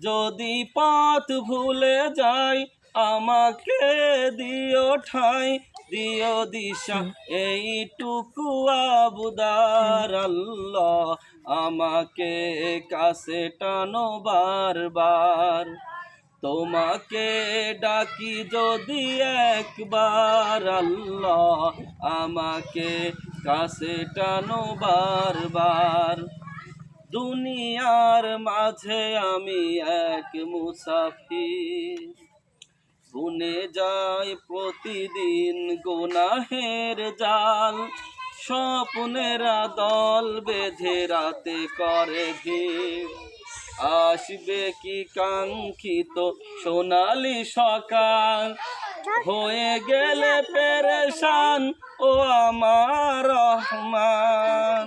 যদি পথ ভুলে যাই, আমাকে দিও ঠাই, দিও দিশা। এইটুকু আবুদার আল্লাহ আমাকে কাছে টানো বারবার। তোমাকে ডাকি যদি একবার আল্লাহ আমাকে কাছে টানো বারবার। দুনিয়ার মাঝে আমি এক মুসাফির। গুনে যায় প্রতিদিন গোনাহের জাল, স্বপ্নেরা দল বেঁধে রাতে করে ভিড়। আসবে কি কাঙ্ক্ষিত সোনালি সকাল? হয়ে গেলে পেরেশান ও আমার রহমান।